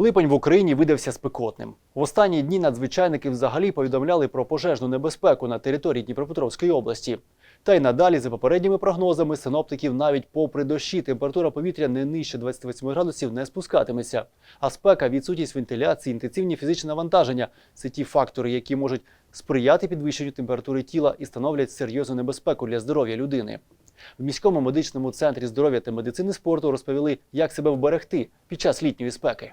Липень в Україні видався спекотним. В останні дні надзвичайники взагалі повідомляли про пожежну небезпеку на території Дніпропетровської області. Та й надалі, за попередніми прогнозами синоптиків, навіть попри дощі, температура повітря не нижче 28 градусів не спускатиметься. А спека, відсутність вентиляції, інтенсивні фізичні навантаження це ті фактори, які можуть сприяти підвищенню температури тіла і становлять серйозну небезпеку для здоров'я людини. В міському медичному центрі здоров'я та медицини спорту розповіли, як себе вберегти під час літньої спеки.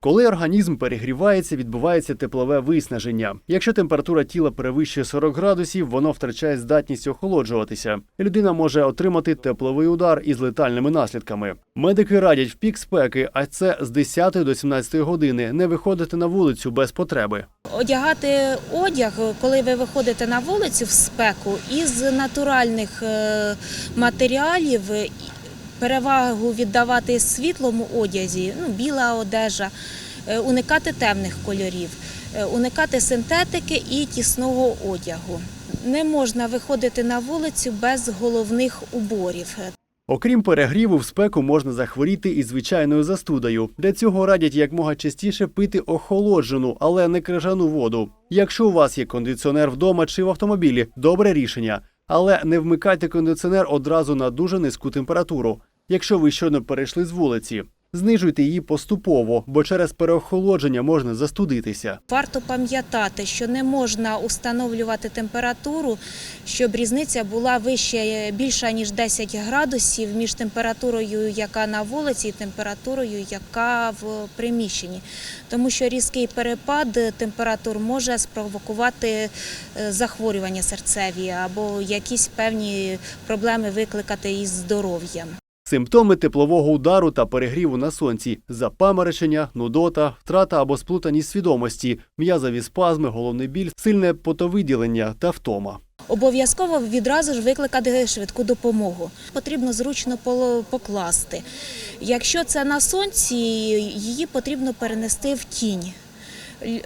Коли організм перегрівається, відбувається теплове виснаження. Якщо температура тіла перевищує 40 градусів, воно втрачає здатність охолоджуватися. Людина може отримати тепловий удар із летальними наслідками. Медики радять в пік спеки, а це з 10 до 17 години, не виходити на вулицю без потреби. Одягати одяг, коли ви виходите на вулицю в спеку, із натуральних е, матеріалів, перевагу віддавати світлому одязі, ну, біла одежа, е, уникати темних кольорів, е, уникати синтетики і тісного одягу. Не можна виходити на вулицю без головних уборів. Окрім перегріву, в спеку можна захворіти і звичайною застудою. Для цього радять якмога частіше пити охолоджену, але не крижану воду. Якщо у вас є кондиціонер вдома чи в автомобілі, добре рішення. Але не вмикайте кондиціонер одразу на дуже низьку температуру. Якщо ви щойно перейшли з вулиці, знижуйте її поступово, бо через переохолодження можна застудитися. Варто пам'ятати, що не можна установлювати температуру, щоб різниця була вища більша ніж 10 градусів між температурою, яка на вулиці, і температурою, яка в приміщенні. Тому що різкий перепад температур може спровокувати е, захворювання серцеві або якісь певні проблеми викликати із здоров'ям. Симптоми теплового удару та перегріву на сонці запаморочення, нудота, втрата або сплутаність свідомості, м'язові спазми, головний біль, сильне потовиділення та втома. Обов'язково відразу ж викликати швидку допомогу. Потрібно зручно покласти. Якщо це на сонці, її потрібно перенести в тінь.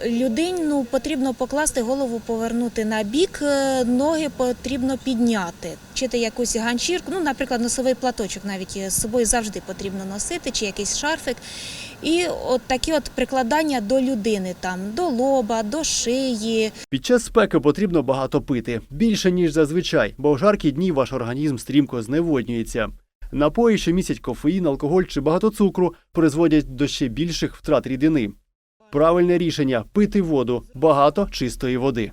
Людину потрібно покласти голову, повернути на бік, е, ноги потрібно підняти. Вчити якусь ганчірку, ну, наприклад, носовий платочок навіть з собою завжди потрібно носити, чи якийсь шарфик. І от такі от прикладання до людини, там, до лоба, до шиї, Під час спеки потрібно багато пити, більше ніж зазвичай, бо в жаркі дні ваш організм стрімко зневоднюється. Напої, що містять кофеїн, алкоголь чи багато цукру, призводять до ще більших втрат рідини. Правильне рішення пити воду, багато чистої води.